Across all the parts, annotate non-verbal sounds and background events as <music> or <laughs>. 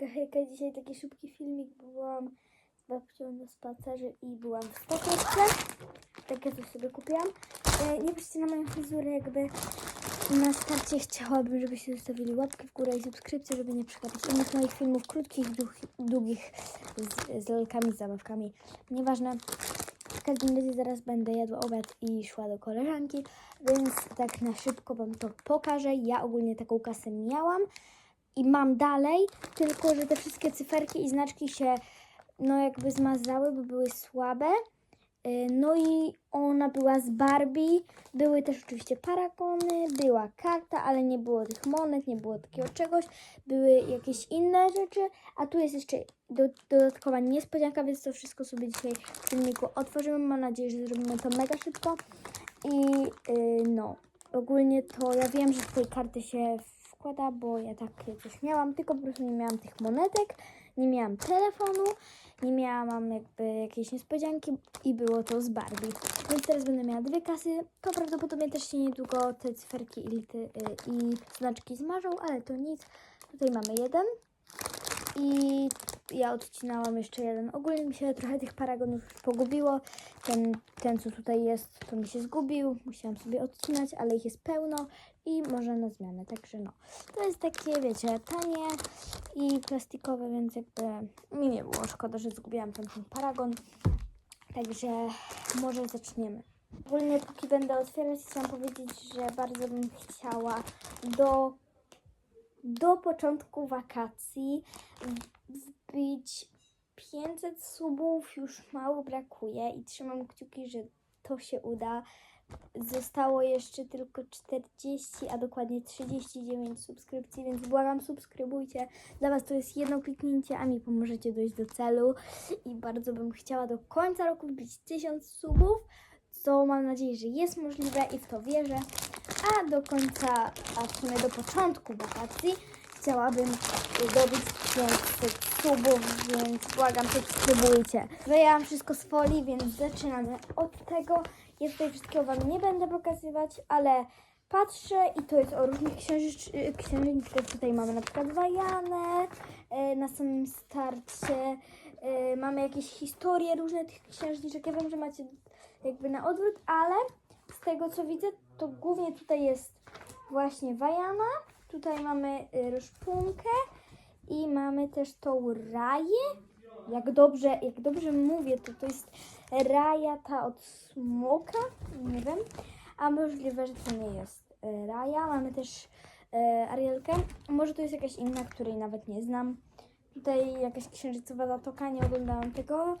hejka, hejka. Dzisiaj taki szybki filmik, byłam z babcią na spacerze i byłam w stokrocie. Takie coś sobie kupiłam. E, nie patrzcie na moją fryzurę, jakby na starcie chciałabym, żebyście zostawili łapkę w górę i subskrypcję, żeby nie przegapić innych moich filmów krótkich, dług- długich, z, z z zabawkami. Nieważne. W każdym razie zaraz będę jadła obiad i szła do koleżanki, więc tak na szybko Wam to pokażę. Ja ogólnie taką kasę miałam i mam dalej, tylko że te wszystkie cyferki i znaczki się no jakby zmazały, bo były słabe. Y, No i ona była z Barbie, były też oczywiście paragony, była karta, ale nie było tych monet, nie było takiego czegoś, były jakieś inne rzeczy, a tu jest jeszcze do, dodatkowa niespodzianka, więc to wszystko sobie dzisiaj w filmiku otworzymy. Mam nadzieję, że zrobimy to mega szybko. I y, no, ogólnie to ja wiem, że w tej karty się wkłada, bo ja takie coś miałam, tylko po prostu nie miałam tych monetek, nie miałam telefonu, nie miałam jakby jakiejś niespodzianki i było to z Barbie. Więc teraz będę miała dwie kasy. To prawdopodobnie też się niedługo te cyferki i, lity, y, i znaczki zmarzą, ale to nic. Tutaj mamy jeden. I ja odcinałam jeszcze jeden. Ogólnie mi się trochę tych paragonów pogubiło. Ten, ten, co tutaj jest, to mi się zgubił. Musiałam sobie odcinać, ale ich jest pełno i może na zmianę. Także no, to jest takie, wiecie, tanie i plastikowe, więc jakby mi nie było szkoda, że zgubiłam ten, ten paragon. Także może zaczniemy. Ogólnie póki będę otwierać, chcę powiedzieć, że bardzo bym chciała do, do początku wakacji wbić 500 subów, już mało brakuje i trzymam kciuki, że to się uda. Zostało jeszcze tylko 40, a dokładnie 39 subskrypcji, więc błagam, subskrybujcie. Dla Was to jest jedno kliknięcie, a mi pomożecie dojść do celu. I bardzo bym chciała do końca roku wbić 1000 subów, co mam nadzieję, że jest możliwe i w to wierzę. A do końca, a w sumie do początku wakacji chciałabym zdobyć 500 subów, więc błagam, subskrybujcie. Wyjęłam wszystko z folii, więc zaczynamy od tego. Ja tutaj wszystkiego Wam nie będę pokazywać, ale patrzę i to jest o różnych y, księżniczkach. Tutaj mamy na przykład Wajanę y, na samym starcie. Y, Mamy jakieś historie różne tych księżniczek. Ja wiem, że macie jakby na odwrót, ale z tego co widzę, to głównie tutaj jest właśnie Wajana. Tutaj mamy y, Roszpunkę i mamy też tą Raję. Jak dobrze, jak dobrze mówię, to to jest Raja ta od smoka, nie wiem. A możliwe, że to nie jest y, Raja. Mamy też y, Arielkę. Może to jest jakaś inna, której nawet nie znam. Tutaj jakaś księżycowa zatoka, nie oglądałam tego.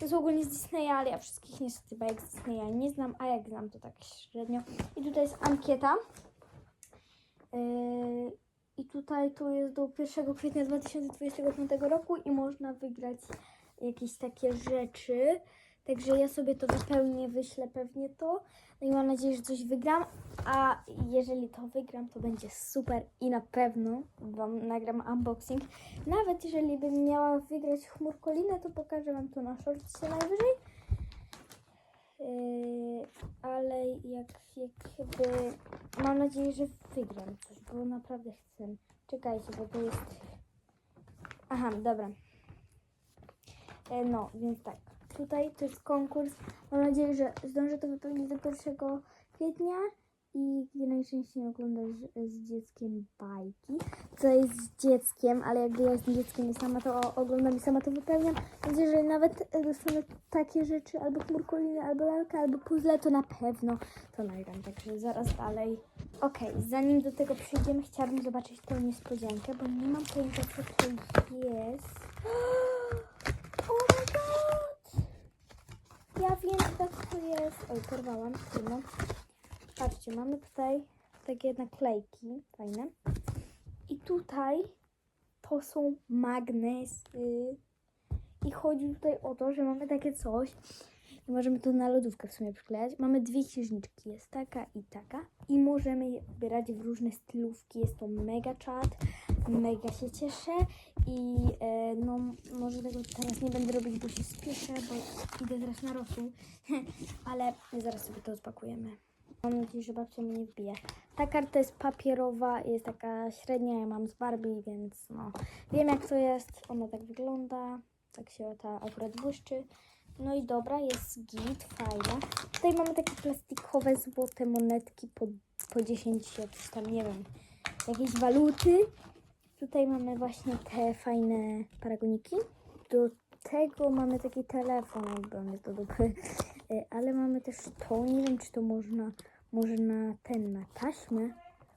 To jest ogólnie z Disneya, ale ja wszystkich niestety bajek z Disneya nie znam, a jak znam, to tak średnio. I tutaj jest ankieta. Yy, I tutaj to jest do 1 kwietnia 2025 roku i można wygrać jakieś takie rzeczy. Także ja sobie to wypełnię, wyślę pewnie to. No i mam nadzieję, że coś wygram. A jeżeli to wygram, to będzie super i na pewno Wam nagram unboxing. Nawet jeżeli bym miała wygrać chmurkolinę, to pokażę Wam to na shortcie najwyżej. Yy, ale jak, jak jakby mam nadzieję, że wygram coś, bo naprawdę chcę. Czekajcie, bo to jest. Aha, dobra. E, no, więc tak. Tutaj to jest konkurs. Mam nadzieję, że zdążę to wypełnić do 1 kwietnia i gdzie najczęściej oglądasz z dzieckiem bajki. Co jest z dzieckiem, ale jakby ja jestem dzieckiem i sama to oglądam i sama to wypełniam. Więc jeżeli nawet e, dostanę takie rzeczy, albo chmurkoliny, albo lalkę, albo puzzle, to na pewno to nagram. Także zaraz dalej. Okej, zanim do tego przejdziemy, chciałabym zobaczyć tą niespodziankę, bo nie mam pojęcia, co to jest. <gasps> Oh my god! Ja wiem, co to jest. Oj, porwałam. Trudno. Patrzcie, mamy tutaj takie naklejki fajne. I tutaj to są magnesy. I chodzi tutaj o to, że mamy takie coś. I możemy to na lodówkę w sumie przyklejać. Mamy dwie księżniczki, jest taka i taka. I możemy je ubierać w różne stylówki. Jest to mega czat. Mega się cieszę. I e, no, może tego teraz nie będę robić, bo się spieszę, bo idę teraz na rosół. <laughs> Ale zaraz sobie to odpakujemy. Mam nadzieję, że babcia mnie nie wbije. Ta karta jest papierowa, jest taka średnia, ja mam z Barbie, więc no wiem jak to jest. Ona tak wygląda, tak się ta akurat błyszczy. No i dobra, jest git, fajna. Tutaj mamy takie plastikowe złote monetki po, po 10, coś tam, nie wiem, jakieś waluty. Tutaj mamy właśnie te fajne paragoniki. Do tego mamy taki telefon, jakby on jest do dupy. Y, Ale mamy też to, nie wiem czy to można, może na ten, na taśmę.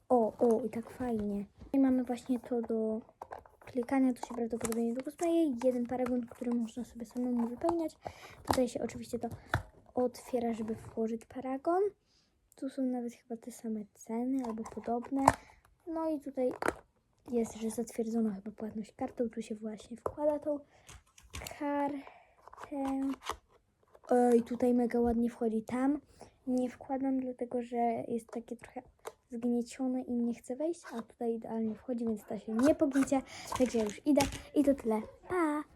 O, o, i tak fajnie. I mamy właśnie to do klikania, to się prawdopodobnie długo zdaje. Jeden paragon, który można sobie samemu wypełniać. Tutaj się oczywiście to otwiera, żeby włożyć paragon. Tu są nawet chyba te same ceny albo podobne. No i tutaj jest, że zatwierdzono chyba płatność kartą. Tu się właśnie wkłada tą kartę. Oj, tutaj mega ładnie wchodzi. Tam nie wkładam, dlatego że jest takie trochę zgniecione i nie chce wejść, a tutaj idealnie wchodzi, więc to się nie pogniecie. Także już idę i to tyle. Pa!